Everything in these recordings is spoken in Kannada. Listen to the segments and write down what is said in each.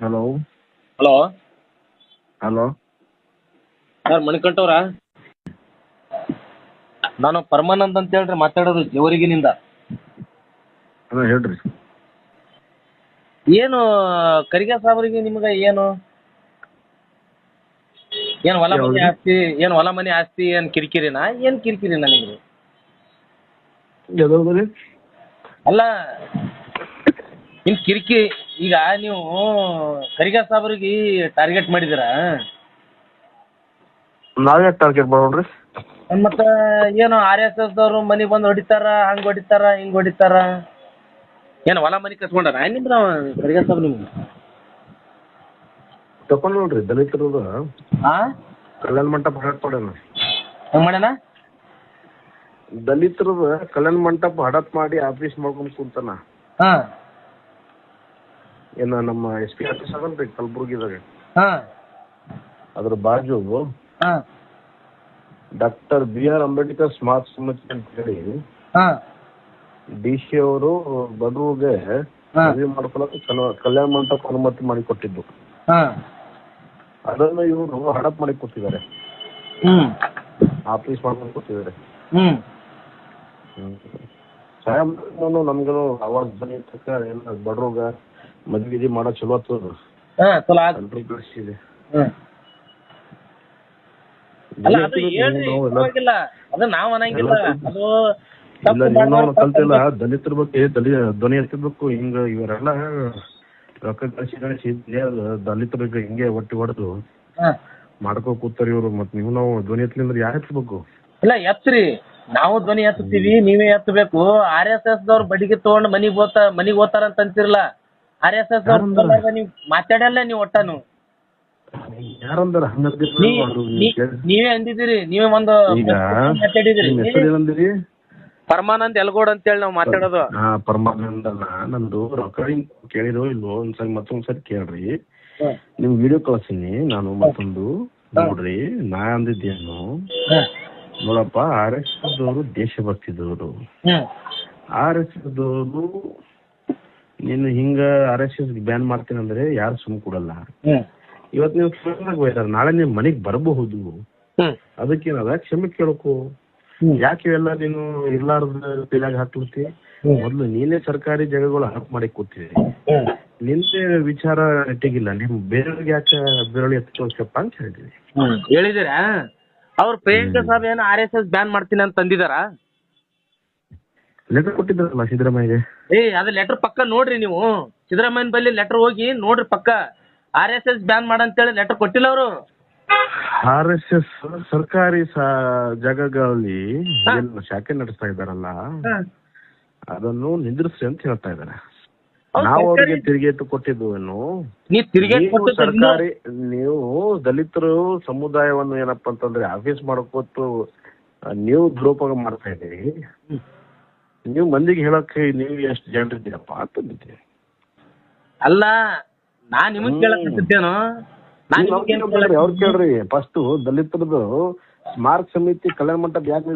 ಹಲೋ ಹಲೋ ಹಲೋ ಸರ್ ಮಣಿಕಂಠವ್ರ ನಾನು ಪರಮಾನಂದ್ ಅಂತ ಹೇಳ್ರಿ ಮಾತಾಡೋದು ಜವರಿಗಿನಿಂದ. ಹೇಳ್ರಿ. ಏನು ಕರಿಗ ಸಾಬ್ರಿಗೆ ನಿಮ್ಗೆ ಏನು? ಏನ್ ಹೊಲ ಮನೆ ಆಸ್ತಿ ಏನ್ ಹೊಲ ಮನೆ ಆಸ್ತಿ ಏನ್ ಕಿರಿಕಿರಿನಾ? ಏನ್ ಕಿರಿಕಿರಿನಾ ನಿಮ್ಗೆ? ಅಲ್ಲ ನಿಮ್ ಕಿರಿಕಿ ಈಗ ನೀವು ಕರಿಗಾ ಸಾಬ್ರಿಗೆ ಟಾರ್ಗೆಟ್ ಮಾಡಿದಿರ ನಾವ್ಯಾಕೆ ಟಾರ್ಗೆಟ್ ಮಾಡೋಣ್ರಿ ಮತ್ತ ಏನು ಆರ್ ಎಸ್ ಎಸ್ ದವ್ರು ಮನಿ ಬಂದು ಹೊಡಿತಾರ ಹಂಗ ಹೊಡಿತಾರ ಹಿಂಗ್ ಹೊಡಿತಾರ? ಏನು ಹೊಲ ಮನಿ ಕಸ್ಕೊಂಡಾರ? ನಿಮ್ದು ಕರಿಗ ಸಾಬ್ ನಿಮ್ಗೆ ತಕೊಂಡ್ ನೋಡ್ರಿ ದಲಿತರದ ಹಾ ಕಲ್ಯಾಣ ಮಂಟಪ ಹಡತ್ ಮಾಡ್ಯಾನ ಹೆಂಗ್ ಮಾಡ್ಯಾನ? ದಲಿತರದ ಕಲ್ಯಾಣ ಮಂಟಪ ಹಡತ್ ಮಾಡಿ ಆಫೀಸ್ ಮಾಡ್ಕೊಂಡ್ ಕುಂತಾನ. ಹಾ. ಏನ ನಮ್ಮ ಎಸ್ ಪಿ ಆಫೀಸ್ ಅದಲ್ರಿ ಕಲಬುರ್ಗಿದಾಗ. ಹಾ. ಅದ್ರ ಬಾಜು ಹಾ. ಡಾಕ್ಟರ್ ಬಿ ಆರ್ ಅಂಬೇಡ್ಕರ್ ಸ್ಮಾರ್ಟ್ ಸಮಿತಿ ಅಂತ ಹೇಳಿ. ಹಾ. ಡಿ ಸಿ ಅವರು ಬಡವ್ರಿಗೆ ಹಾ. ಮದುವೆ ಮಾಡ್ಕೊಳಕ್ಕೆ ಕಲ- ಕಲ್ಯಾಣ ಮಂಟಪ ಅನುಮತಿ ಮಾಡಿ ಕೊಟ್ಟಿದ್ದು. ಹಾ. ಅದನ್ನು ಇವರು ಹಡಪ್ ಮಾಡಿ ಕೊಟ್ಟಿದ್ದಾರೆ. ಹ್ಮ್. ಆಫೀಸ್ ಮಾಡ್ಕೊಂಡು ಕೊಟ್ಟಿದ್ದಾರೆ. ಹ್ಮ್. ಮಾಡಿದ್ರು ನಮ್ಗೇನು ಅವಾಗ ಬಂದಿರ್ತಕ್ಕ ಏನ ಬಡ್ರೋಗ ಮದ್ವೆ ಗಿದ್ವಿ ಮಾಡೋ ಚಲೋ ಆತದ ಹಾ ಚಲೋ ಆತ್. ಎಲ್ರೂ ಬೆಳೆಸಿದೆ ಹ್ಮ್. ಅಲ್ಲ ಅದು ಹೇಳ್ರಿ ಪರವಾಗಿಲ್ಲ ಅದು ನಾವ್ ಅನ್ನಂಗಿಲ್ಲ ಅದು ಇಲ್ಲ ತಪ್ಪು ಮಾಡೋರು ಕಲ್ತಿಲ್ಲ. ದಲಿತರ ಬಗ್ಗೆ ದಲಿ ಧ್ವನಿ ಹಚ್ಚಬೇಕು ಹಿಂಗ ಇವರೆಲ್ಲ ರೊಕ್ಕ ಕಳಿಸಿ ಗಳಿಸಿ ದಲಿತರಿಗೆ ಹಿಂಗೆ ಒಟ್ಟಿ ಹೊಡೆದು ಹಾ. ಮಾಡ್ಕೋ ಕೂತಾರ ಇವ್ರು. ಮತ್ ನೀವು ನಾವು ಧ್ವನಿ ಎತ್ತಲಿಂದ್ರ ಯಾರು ಎತ್ತಬೇಕು ಇಲ್ಲ ಎತ್ರಿ. ನಾವು ಧ್ವನಿ ಎತ್ತುತ್ತೀವಿ ನೀವೇ ಎತ್ತಬೇಕು ಆರ್ ಎಸ್ ಎಸ್ ದವ್ರು ಬಡಿಗೆ ತಗೊಂಡ್ ಮನಿಗ್ ಓದ್ತಾ ಮನಿಗ್ ಓದ್ತಾರ ಅಂತ ಅಂತಿರಲ್ಲ. R S S? ನೀವು ಮಾತಾಡಲ್ಲ ನೀವು ಒಟ್ಟನು. ಯಾರಂದಾರ? ನೀವು ಅಂದಿದ್ದೀರಿ ನೀವೇ ಒಂದು ಈಗ? ಮಾತಾಡಿದಿರಿ ಪರಮಾನಂದ್ ಎಲ್ಗೋಡ್ ಅಂತೇಳಿ ನಾವು ಮಾತಾಡೋದು. ಹಾ ಪರಮಾನಂದ ಅಲ್ಲ. ನಂದು ರೆಕಾರ್ಡಿಂಗ್ ಕೇಳಿರೋ ಇಲ್ವೋ ಒಂದ್ಸರಿ ಮತ್ತೊಂದ್ಸರಿ ಕೇಳ್ರಿ. ನಿಮ್ ವಿಡಿಯೋ ಕಳ್ಸೀನಿ ನಾನು ಮತ್ತೊಂದು ನೋಡ್ರಿ ನಾ ಅಂದಿದ್ದೇನು. ನೋಡಪ್ಪ ಆರ್ ಎಸ್ ಎಸ್ ದವರು ದೇಶಭಕ್ತಿದವರು. ಆರ್ ಎಸ್ ಎಸ್ ದವರು ನೀನು ಹಿಂಗ ಆರ್ ಎಸ್ ಎಸ್ ಬ್ಯಾನ್ ಮಾಡ್ತೀನಿ ಅಂದ್ರೆ ಯಾರು ಸುಮ್ ಕೊಡಲ್ಲ. ಇವತ್ ಇವತ್ತು ನೀವು ಹೋಯ್ತಾರೆ ನಾಳೆ ನಿಮ್ ಮನೆಗ್ ಬರಬಹುದು. ಅದಕ್ಕೇನದ ಕ್ಷಮೆ ಕೇಳಕು. ಯಾಕೆ ಇವೆಲ್ಲ ನೀನು ಇರ್ಲಾರ್ದ ತಲೆಯಾಗ ಹಾಕ್ಬಿಡ್ತಿ. ಮೊದ್ಲು ನೀನೇ ಸರ್ಕಾರಿ ಜಾಗಗಳು ಹರಪ್ ಮಾಡಿ ಕೂತಿದೆ ನಿಂದೆ ವಿಚಾರ ನೆಟ್ಟಿಗಿಲ್ಲ ನಿಮ್ ಬೇರೆಯವ್ರಿಗೆ ಯಾಕೆ ಬೆರಳು ಎತ್ಕೊಳ್ಸಪ್ಪ ಅಂತ ಹೇಳ್ತೀವಿ ಹ್ಮ್. ಹೇಳಿದಿರಾ? ಅವ್ರ ಪ್ರಿಯಾಂಕಾ ಸಾಬ್ ಏನು ಆರ್ ಎಸ್ ಎಸ್ ಬ್ಯಾನ್ ಮಾಡ್ತೀನಿ ಅಂತ ಅಂದಿದಾರ? ಲೆಟರ್ ಕೊಟ್ಟಿದ್ರಲ್ಲ ಸಿದ್ದರಾಮಯ್ಯಗೆ? ಏ ಅದ ಲೆಟರ್ ಪಕ್ಕ ನೋಡ್ರಿ ನೀವು. ಸಿದ್ದರಾಮಯ್ಯನ ಬಳಿ ಲೆಟರ್ ಹೋಗಿ ನೋಡ್ರಿ ಪಕ್ಕ. ಆರ್ ಎಸ್ ಎಸ್ ಬ್ಯಾನ್ ಮಾಡಂತೇಳಿ ಲೆಟರ್ ಕೊಟ್ಟಿಲ್ಲ ಅವರು. ಆರ್ ಎಸ್ ಎಸ್ ಸರ್ಕಾರಿ ಸಾ- ಜಾಗಗಳಲ್ಲಿ ಏನು ಶಾಖೆ ನಡೆಸ್ತಾ ಇದ್ದಾರಲ್ಲ. ಅದನ್ನು ನಿಂದ್ರಿಸಿ ಅಂತ ಹೇಳ್ತಾ ಇದ್ದಾರೆ. ಹೌದು, ನಾವು ಅವ್ರಿಗೆ ಸರ್ಕಾರಿ- ತಿರುಗೇಟು ನೀವು ಸರ್ಕಾರಿ ನೀವು ದಲಿತರು ಸಮುದಾಯವನ್ನು ಏನಪ್ಪಾ ಅಂತಂದ್ರೆ ಆಫೀಸ್ ಮಾಡ್ಕೊತು ಆ, ನೀವು ದುರುಪಯೋಗ ಮಾಡ್ತಾ ಇದ್ದೀರಿ. ನೀವು ಮಂದಿಗೆ ಹೇಳಕ್ಕೆ ನೀವು ಎಷ್ಟು ಜನರಿದ್ದೀರಪ್ಪ ಅಂತಂದಿದ್ದೆ ಅಲ್ಲ ನಾ ನಿಮಗ್ ನಾ ಏನ್ ಅವ್ರು ಕೇಳ್ರಿ. ಫಸ್ಟ್ ದಲಿತರದು ಸ್ಮಾರಕ ಸಮಿತಿ ಕಲ್ಯಾಣ ಮಂಟಪ ಯಾಕೆ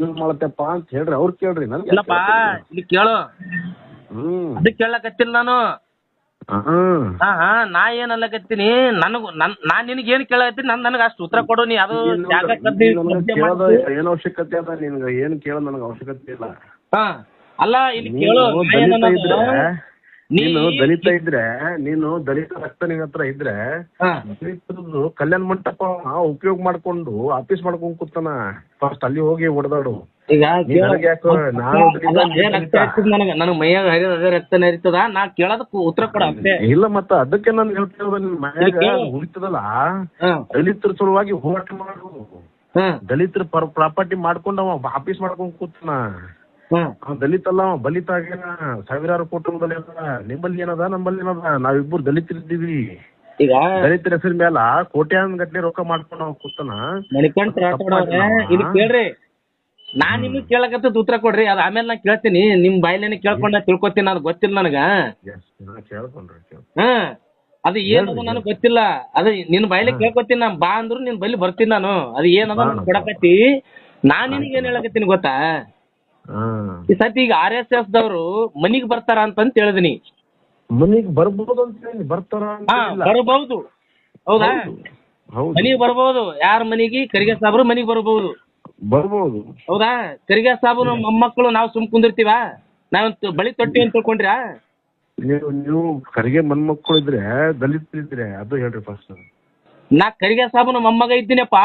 ಯೂಸ್ ಮಾಡತ್ತಪ್ಪ ಅಂತ ಹೇಳ್ರಿ. ಅವ್ರು ಕೇಳ್ರಿ ನನ್ಗೆ ಯಾಕ್ ಇಲ್ಲಪ್ಪ ಇಲ್ಲಿ ಕೇಳು. ಹ್ಮ್. ಅದಕ್ಕೆ ಕೇಳಕತ್ತಿಲ್ಲ ನಾನು. ಹಾ. ಹಾ ನಾ ಏನ್ ಅಲ್ಲಕತ್ತೀನಿ ನನಗೂ ನನ್ ನಾನ್ ನಿನಗೆ ಏನ್ ಕೇಳಕತ್ತೀನಿ? ನನ್ ನನಗೆ ಅಷ್ಟು ಉತ್ತರ ಕೊಡು ನೀ ಅದು ಜಾಗ ಕದ್ದಿ. ಏನ್ ಅವಶ್ಯಕತೆ ಅದ ನಿನ್ಗ? ಏನ್ ಕೇಳೋ ನನಗೆ ಅವಶ್ಯಕತೆ ಇಲ್ಲ. ಹಾ ಅಲ್ಲ ಇಲ್ಲಿ ನೀನು ಕೇಳು ದಲಿತ ಏನನ್ನೋದು? ಇದ್ರೆ ನೀ ನೀನು ದಲಿತ ಇದ್ರೆ ನೀನು ದಲಿತ ರಕ್ತ ನಿನ್ ಹತ್ರ ಇದ್ರೆ ಹಾ. ದಲಿತರದ್ದು ಕಲ್ಯಾಣ ಮಂಟಪ ಉಪಯೋಗ ಮಾಡ್ಕೊಂಡು ಆಫೀಸ್ ಮಾಡ್ಕೊಂಡ್ ಕೂತಾನ ಫಸ್ಟ್ ಅಲ್ಲಿ ಹೋಗಿ ಹೊಡೆದಾಡು ಈಗ. ಯಾಕೋ ನಾನು ದಲಿತ ಅಲ್ಲ, ಅದೇ ನೀನು ರಕ್ತ ದಲಿತ. ಹರಿತದ ನನಗ ನನಗ್ ಮೈಯಾಗ ಹರಿಯೋದು ಅದೇ ರಕ್ತ ನರಿತದ ನಾ ಕೇಳೋದಕ್ಕೆ ಉತ್ತರ ಕೊಡ ಅಷ್ಟೇ ಇಲ್ಲ ಮತ್ತ ಅದಕ್ಕೆ ನಾನು ಹೇಳ್ತಿರೋದು ನಿನ್ ಮನ್ಯಾಗ. ಉಳಿತದಲ್ಲ ಹಾ ದಲಿತರ ಸಲುವಾಗಿ ಹೋರಾಟ ಮಾಡು ಹಾ ದಲಿತರ ಪ್ರಾಪರ್ಟಿ ಮಾಡ್ಕೊಂಡು ಅವ ಆಫೀಸ್ ಮಾಡ್ಕೊಂಡ್ ಕೂತಾನ ದಲಿತ ಅಲ್ಲ ಬಲಿತ ಆಗ್ಯಾನ. ಸಾವಿರಾರು ಅದ ನಿಮ್ಮಲ್ಲಿ ಏನದ ನಮ್ಮಲ್ಲಿ ಏನದ? ನಾವಿಬ್ಬರು ದಲಿತರಿದ್ದೀವಿ. ಈಗ ದಲಿತರ ಹೆಸರ ಮ್ಯಾಲ ಕೋಟ್ಯಾನ್ ಗಟ್ಲೆ ರೊಕ್ಕ ಮಾಡ್ಕೊಂಡು ಅವ ಕೂತಾನ. ಕೇಳ್ರಿ. ನಾ ನಿಮಗ್ ಕೇಳಕತ್ತದ ಉತ್ತರ ಕೊಡ್ರಿ. ಅದ ಆಮೇಲೆ ನಾ ಕೇಳ್ತೀನಿ. ನಿಮ್ ಬಾಯ್ಲೇನೆ ಕೇಳ್ಕೊಂಡ ತಿಳ್ಕೊತೀನಿ ಅದು ಗೊತ್ತಿಲ್ಲ ನನಗ. ಹಾ. ಅದು ಏನದ ನನಗ್ ಗೊತ್ತಿಲ್ಲ. ಅದು ನಿನ್ ಬಾಯ್ಲೆ ಕೇಳ್ಕೊತೀನಿ ನಾ ಬಾ ಅಂದ್ರು ನಿನ್ ಬಲ್ಲಿ ಬರ್ತೀನಿ ನಾನು. ಅದು ಏನದ ನನಗ್. ಕೊಡಕತ್ತಿ. ನಾ ನಿನಗೆ ಏನ್ ಹೇಳಕತ್ತೀನಿ ಗೊತ್ತಾ? ಈ ಸತಿ ಈಗ ಆರ್ ಎಸ್ ಎಸ್ ದವರು ಮನಿಗ್ ಬರ್ತಾರ ಅಂತಂತ ಹೇಳಿದಿನಿ. ಮನಿಗ್ ಬರ್ಬೋದು ಅಂತ ಹೇಳಿ ಬರ್ತಾರ ಅಂತ ಹಾ ಇಲ್ಲ. ಬರಬಹುದು ಹೌದಾ? ಹೌದು. ಹೌದು. ಮನಿಗೆ ಬರ್ಬೋದು. ಯಾರ ಮನಿಗೆ? ಕರಿಗೆ ಸಾಬ್ರು ಮನಿಗ್ ಬರಬಹುದು ಬರ್ಬೋದು. ಹೌದಾ? ಕರಿಗೆ ಸಾಬು ಮೊಮ್ಮಕ್ಕಳು ನಾವು ಸುಮ್ ಕುಂದಿರ್ತೀವ? ನಾವ್ ಬಳಿ ತೊಟ್ಟಿ ಅಂತ ತಿಳ್ಕೊಂಡ್ರ? ನೀವು ನೀವು ಕರಿಗೆ ಮನ್ಮಕ್ಕಳು ಇದ್ರೆ ದಲಿತ ಇದ್ರೆ ಅದು ಹೇಳ್ರಿ ಫಸ್ಟ್ ನಾ ಕರಿಗೆ ಸಾಬು ಮೊಮ್ಮಗ ಇದ್ದೀನಪ್ಪ.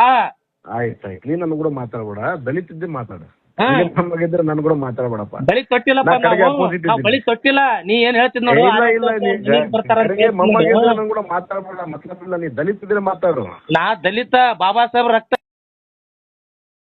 ಆಯ್ತು ಆಯ್ತು. ನೀ ನನ್ ಕೂಡ ಮಾತಾಡ್ಬೇಡ. ದಲಿತ ಇದ್ದೆ ಮಾತಾಡ. ನನ್ ಕೂಡ ಮಾತಾಡ್ಬೇಡಪ್ಪ. ಬಳಿ ತೊಟ್ಟಿಲ್ಲಪ್ಪ ನಾ ಕಡೆಗೆ ನಾವು opposite ನಾವು ಬಳಿ ತೊಟ್ಟಿಲ್ಲ ನೀ ಏನ್ ಹೇಳ್ತಿದ್ ನೋಡು ಇಲ್ಲ ಇಲ್ಲ ನೀ ಬರ್ತಾರ. ನನ್ ಕೂಡ ಮಾತಾಡಬೇಡ ನೀ ದಲಿತ ಇದ್ರೆ ಮಾತಾಡು. ನಾ ದಲಿತ ಬಾಬಾ ಸಾಹೇಬ್ ರಕ್ತ